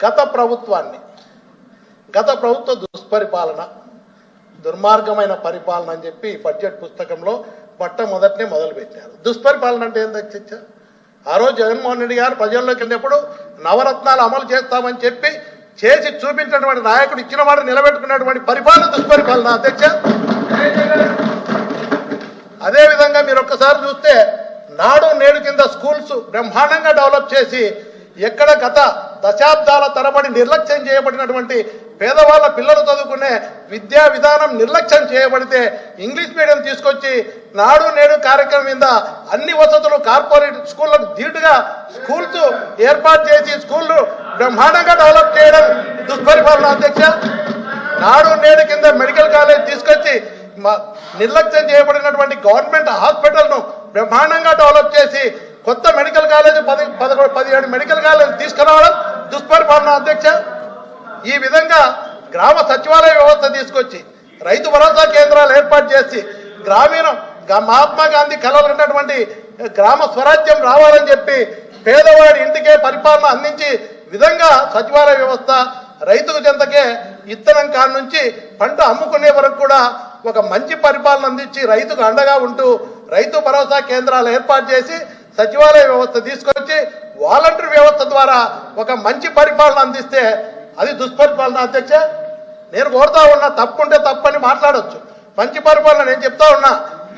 గత ప్రభుత్వాన్ని గత ప్రభుత్వ దుష్పరిపాలన దుర్మార్గమైన పరిపాలన అని చెప్పి బడ్జెట్ పుస్తకంలో మొట్టమొదటినే మొదలు పెట్టారు దుష్పరిపాలన అంటే ఏంది చర్చ? ఆ రోజు జగన్మోహన్ రెడ్డి గారు ప్రజల్లోకి వెళ్ళినప్పుడు నవరత్నాలు అమలు చేస్తామని చెప్పి చేసి చూపించినటువంటి నాయకుడు ఇచ్చిన వాడు నిలబెట్టుకున్నటువంటి పరిపాలన దుష్పరిపాలన అధ్యక్ష అదేవిధంగా మీరు ఒక్కసారి చూస్తే నాడు నేడు కింద స్కూల్స్ బ్రహ్మాండంగా డెవలప్ చేసి ఎక్కడ గత దశాబ్దాల తరబడి నిర్లక్ష్యం చేయబడినటువంటి పేదవాళ్ళ పిల్లలు చదువుకునే విద్యా విధానం నిర్లక్ష్యం చేయబడితే ఇంగ్లీష్ మీడియం తీసుకొచ్చి నాడు నేడు కార్యక్రమం మీద అన్ని వసతులు కార్పొరేట్ స్కూళ్ళకు ధీటుగా స్కూల్స్ ఏర్పాటు చేసి స్కూళ్ళు బ్రహ్మాండంగా డెవలప్ చేయడం దుష్పరిపాలన అధ్యక్ష. నాడు నేడు కింద మెడికల్ కాలేజ్ తీసుకొచ్చి మ- నిర్లక్ష్యం చేయబడినటువంటి గవర్నమెంట్ హాస్పిటల్ను బ్రహ్మాండంగా డెవలప్ చేసి కొత్త మెడికల్ కాలేజ్ పది పదకొండు పదిహేడు మెడికల్ కాలేజ్ తీసుకురావడం దుష్పరిపాలన అధ్యక్ష ఈ విధంగా గ్రామ సచివాలయ వ్యవస్థ తీసుకొచ్చి రైతు భరోసా కేంద్రాలు ఏర్పాటు చేసి గ్రామీణ మహాత్మా గాంధీ కళలు ఉన్నటువంటి గ్రామ స్వరాజ్యం రావాలని చెప్పి పేదవాడి ఇంటికే పరిపాలన అందించి విధంగా సచివాలయ వ్యవస్థ రైతుకు చెంతకే ఇత్తనం కాడ నుంచి పంట అమ్ముకునే వరకు కూడా ఒక మంచి పరిపాలన అందించి రైతుకు అండగా ఉంటూ రైతు భరోసా కేంద్రాలు ఏర్పాటు చేసి సచివాలయ వ్యవస్థ తీసుకొచ్చి వాలంటీర్ వ్యవస్థ ద్వారా ఒక మంచి పరిపాలన అందిస్తే అది దుష్పరిపాలన అధ్యక్ష. నేను కోరుతా ఉన్నా తప్పుంటే తప్పని మాట్లాడవచ్చు మంచి పరిపాలన నేను చెప్తా ఉన్నా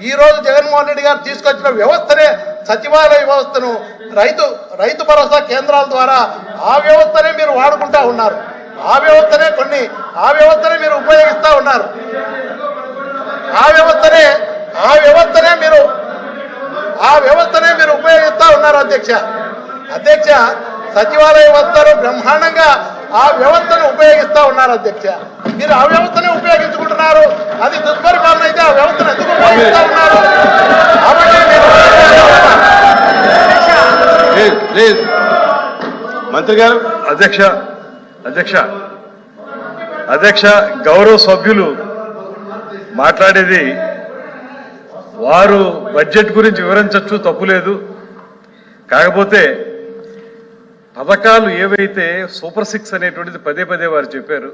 ఈ రోజు జగన్మోహన్ రెడ్డి గారు తీసుకొచ్చిన వ్యవస్థనే సచివాలయ వ్యవస్థను రైతు రైతు భరోసా కేంద్రాల ద్వారా ఆ వ్యవస్థనే మీరు వాడుకుంటా ఉన్నారు. ఆ వ్యవస్థనే కొన్ని ఆ వ్యవస్థనే మీరు ఉపయోగిస్తా ఉన్నారు. ఆ వ్యవస్థనే ఆ వ్యవస్థనే మీరు ఆ వ్యవస్థనే మీరు ఉపయోగిస్తా ఉన్నారు అధ్యక్ష. అధ్యక్ష సచివాలయ వ్యవస్థను బ్రహ్మాండంగా ఆ వ్యవస్థను ఉపయోగిస్తా ఉన్నారు అధ్యక్ష. మీరు ఆ వ్యవస్థనే ఉపయోగించుకుంటున్నారు అది దుష్పరిపాలన అయితే ఆ వ్యవస్థను ఎందుకు ఉపయోగిస్తా ఉన్నారు? మంత్రి గారు. అధ్యక్ష అధ్యక్ష అధ్యక్ష గౌరవ సభ్యులు మాట్లాడేది వారు బడ్జెట్ గురించి వివరించవచ్చు తప్పులేదు కాకపోతే పథకాలు ఏవైతే సూపర్ సిక్స్ అనేటువంటిది పదే పదే వారు చెప్పారు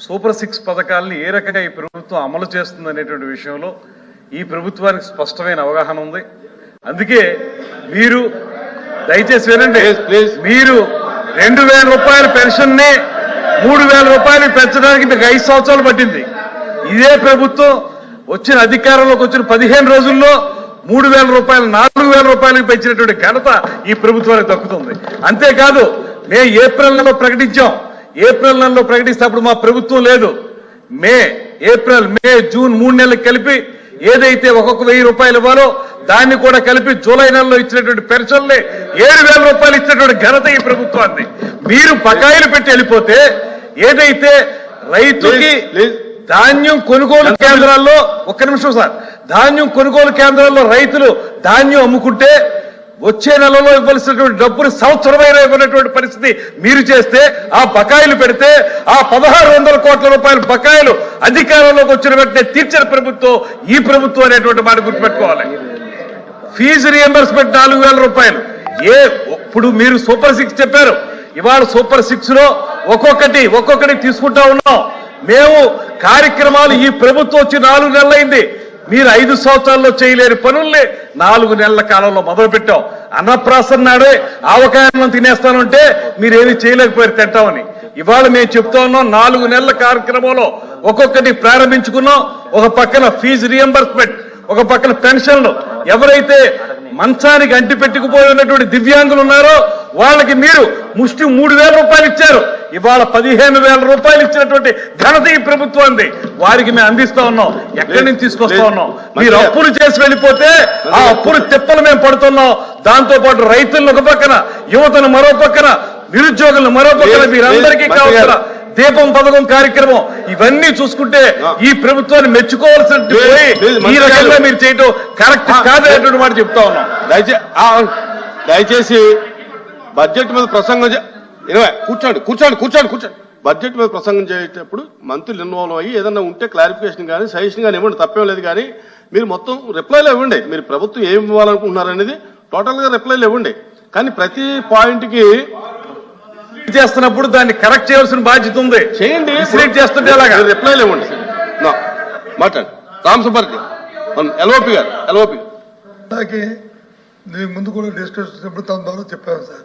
సూపర్ సిక్స్ పథకాలను ఏ రకంగా ఈ ప్రభుత్వం అమలు చేస్తుంది అనేటువంటి విషయంలో ఈ ప్రభుత్వానికి స్పష్టమైన అవగాహన ఉంది. అందుకే మీరు దయచేసి వినండి. మీరు రెండు వేల రూపాయల పెన్షన్ని మూడు వేల రూపాయలు పెంచడానికి మీకు ఐదు సంవత్సరాలు పట్టింది. ఇదే ప్రభుత్వం వచ్చిన అధికారంలోకి వచ్చిన పదిహేను రోజుల్లో మూడు వేల రూపాయలు నాలుగు వేల రూపాయలకు పెంచినటువంటి ఘనత ఈ ప్రభుత్వానికి దక్కుతుంది. అంతేకాదు మే ఏప్రిల్ నెలలో ప్రకటించాం. ఏప్రిల్ నెలలో ప్రకటిస్తే అప్పుడు మా ప్రభుత్వం లేదు. మే ఏప్రిల్ మే జూన్ మూడు నెలలకు కలిపి ఏదైతే ఒక్కొక్క వెయ్యి రూపాయలు ఇవ్వాలో దాన్ని కూడా కలిపి జూలై నెలలో ఇచ్చినటువంటి పెన్షన్లే ఏడు వేల రూపాయలు ఇచ్చినటువంటి ఘనత ఈ ప్రభుత్వాన్ని మీరు బకాయిలు పెట్టి వెళ్ళిపోతే ఏదైతే రైతుకి ధాన్యం కొనుగోలు కేంద్రాల్లో ఒక్క నిమిషం సార్ ధాన్యం కొనుగోలు కేంద్రాల్లో రైతులు ధాన్యం అమ్ముకుంటే వచ్చే నెలలో ఇవ్వాల్సినటువంటి డబ్బులు సంవత్సరమైన ఇవ్వనటువంటి పరిస్థితి మీరు చేస్తే ఆ బకాయిలు పెడితే ఆ పదహారు వందల కోట్ల రూపాయల బకాయిలు అధికారంలోకి వచ్చిన వెంటనే తీర్చిన ప్రభుత్వం ఈ ప్రభుత్వం అనేటువంటి మాట గుర్తుపెట్టుకోవాలి. ఫీజు రియంబర్స్మెంట్ నాలుగు వేల రూపాయలు. ఏ ఇప్పుడు మీరు సూపర్ సిక్స్ చెప్పారు. ఇవాళ సూపర్ సిక్స్లో ఒక్కొక్కటి ఒక్కొక్కటి తీసుకుంటా ఉన్నాం. మేము కార్యక్రమాలు ఈ ప్రభుత్వం వచ్చి నాలుగు నెలలైంది. మీరు ఐదు సంవత్సరాల్లో చేయలేని పనుల్ని నాలుగు నెలల కాలంలో మొదలుపెట్టాం. అన్నప్రాసం అన్నప్రాసన నాడే ఆవకాయం తినేస్తానంటే మీరేమి చేయలేకపోయారు తింటామని. ఇవాళ మేము చెప్తా ఉన్నాం నాలుగు నెలల కార్యక్రమంలో ఒక్కొక్కటి ప్రారంభించుకున్నాం. ఒక పక్కన ఫీజు రియంబర్స్మెంట్ ఒక పక్కన పెన్షన్లు. ఎవరైతే మంచానికి అంటి పెట్టుకుపోయి ఉన్నటువంటి దివ్యాంగులు ఉన్నారో వాళ్ళకి మీరు ముష్టి మూడు వేల రూపాయలు ఇచ్చారు. ఇవాళ పదిహేను వేల రూపాయలు ఇచ్చినటువంటి ఘనత ఈ ప్రభుత్వాన్ని వారికి మేము అందిస్తా ఉన్నాం. ఎక్కడి నుంచి తీసుకొస్తా ఉన్నాం? మీరు అప్పులు చేసి వెళ్ళిపోతే ఆ అప్పులు తిప్పలు మేము పడుతున్నాం. దాంతో పాటు రైతులను ఒక పక్కన యువతను మరో పక్కన నిరుద్యోగులను మరో పక్కన మీరందరికీ కావాల్సిన దీపం పథకం కార్యక్రమం ఇవన్నీ చూసుకుంటే ఈ ప్రభుత్వాన్ని మెచ్చుకోవాల్సిన ఈ రకంగా. మీరు చేయటం కరెక్ట్ కాదనేటువంటి మాట చెప్తా ఉన్నాం. దయచేసి బడ్జెట్ మీద ప్రసంగం చే- ఇరవై కూర్చోండి కూర్చోండి కూర్చోండి కూర్చోండి. బడ్జెట్ మీద ప్రసంగం చేసేటప్పుడు మంత్రులు ఇన్వాల్వ్ అయ్యి ఏదన్నా ఉంటే క్లారిఫికేషన్ కానీ సజెషన్ కానీ ఇవ్వండి తప్పేం లేదు కానీ మీరు మొత్తం రిప్లైలు ఇవ్వండి. మీరు ప్రభుత్వం ఏం ఇవ్వాలనుకుంటున్నారు అనేది టోటల్గా రిప్లైలు ఇవ్వండి. కానీ ప్రతి పాయింట్కి చేస్తున్నప్పుడు దాన్ని కరెక్ట్ చేయాల్సిన బాధ్యత ఉంది. చేయండి. మిస్లీడ్ చేస్తుంటే ఎలాగా? రిప్లై లేవండి నా, మాట్లాడండి రామ్ సుబ్బారెడ్డి ఎల్ఓపి గారు ఎల్ఓపి అలాగే నేను ముందు కూడా డిస్కస్ చేసినప్పుడు తన ద్వారా చెప్పాను సార్.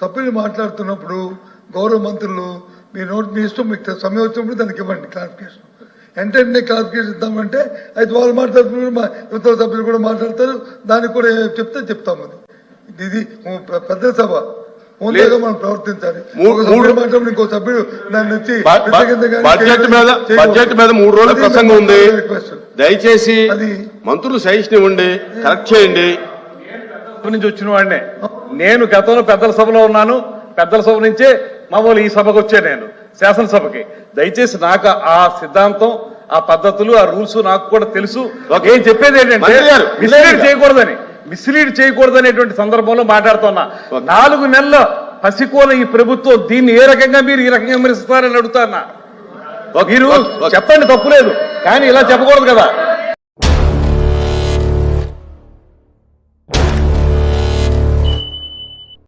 సభ్యులు మాట్లాడుతున్నప్పుడు గౌరవ మంత్రులు మీ నోట్ మీ ఇష్టం మీకు సమయం వచ్చినప్పుడు దానికి ఇవ్వండి క్లారిఫికేషన్ వెంటనే క్లారిఫికేషన్ ఇద్దామంటే అయితే వాళ్ళు మాట్లాడుతున్నారు మా ఇతర సభ్యులు కూడా మాట్లాడతారు దానికి కూడా చెప్తే చెప్తాం అది. ఇది పెద్ద సభ. ఓన్లీగా మనం ప్రవర్తించాలి. మూడు- మాట్లాడి ఇంకో సభ్యుడు బడ్జెట్ మీద. బడ్జెట్ మీద మూడు రోజుల అది ప్రసంగం ఉంది. రిక్వెస్ట్. దయచేసి అది- మంత్రులు సజెషన్ ఇవ్వండి కరెక్ట్ చేయండి. నుంచి వచ్చిన వాడినే. నేను గతంలో పెద్దల సభలో ఉన్నాను. పెద్దల సభ నుంచే మా వాళ్ళు ఈ సభకు వచ్చే నేను శాసనసభకి. దయచేసి నాకు ఆ సిద్ధాంతం ఆ పద్ధతులు ఆ రూల్స్ నాకు కూడా తెలుసు. ఏం చెప్పేది ఏంటంటే మిస్లీడ్ చేయకూడదని మిస్లీడ్ చేయకూడదు అనేటువంటి సందర్భంలో మాట్లాడుతున్నా. నాలుగు నెలల పసికోన ఈ ప్రభుత్వం దీన్ని ఏ రకంగా మీరు ఈ రకంగా విమర్శిస్తారని మీరు ఓకే, ఓకే. చెప్పండి తప్పులేదు కానీ ఇలా చెప్పకూడదు కదా.